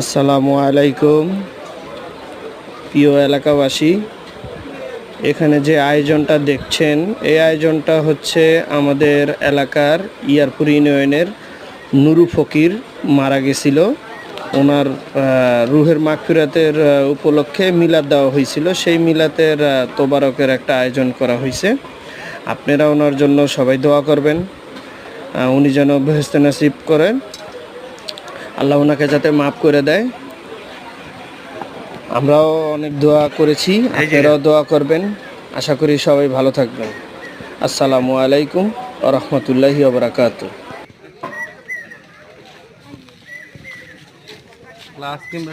আসসালামু আলাইকুম। প্রিয় এলাকাবাসী এখানে যে আয়োজনটা দেখছেন এই আয়োজনটা হচ্ছে আমাদের এলাকার ইয়ারপুর ইউনিয়নের নুরু ফকির মারা গেছিল। ওনার রুহের মাগফিরাতের আহ, উপলক্ষে মিলাদ দেওয়া হয়েছিল। সেই মিলাতের তোবারকের একটা আয়োজন করা হয়েছে। আপনারা ওনার জন্য সবাই দোয়া করবেন। উনি যেন বেহেস্তে নাসিব করেন। আল্লাহ ওনাকে যাতে মাফ করে দেয়। আমরাও অনেক দোয়া করেছি আপনারাও দোয়া করবেন। আশা করি সবাই ভালো থাকবেন। আসসালামু আলাইকুম ও রহমতুল্লাহি ওবরাকাতু ক্লাস কিংবা